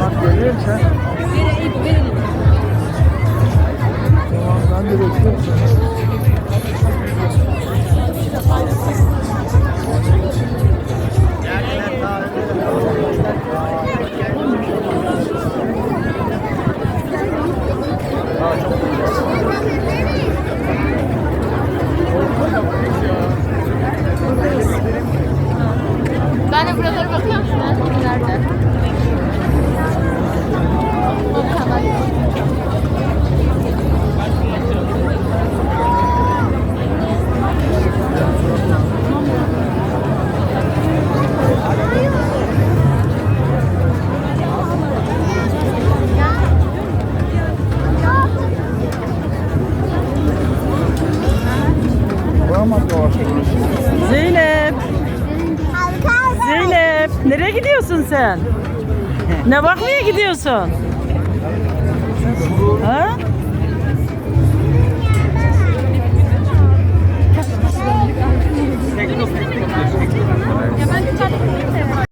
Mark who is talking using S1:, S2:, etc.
S1: Bak görüyor musun sen? Tamam De
S2: buralara.
S1: Tamam yavaş.
S3: Zeynep, Zeynep. Nereye gidiyorsun sen? Ne bakmaya gidiyorsun? Ha? Ya ben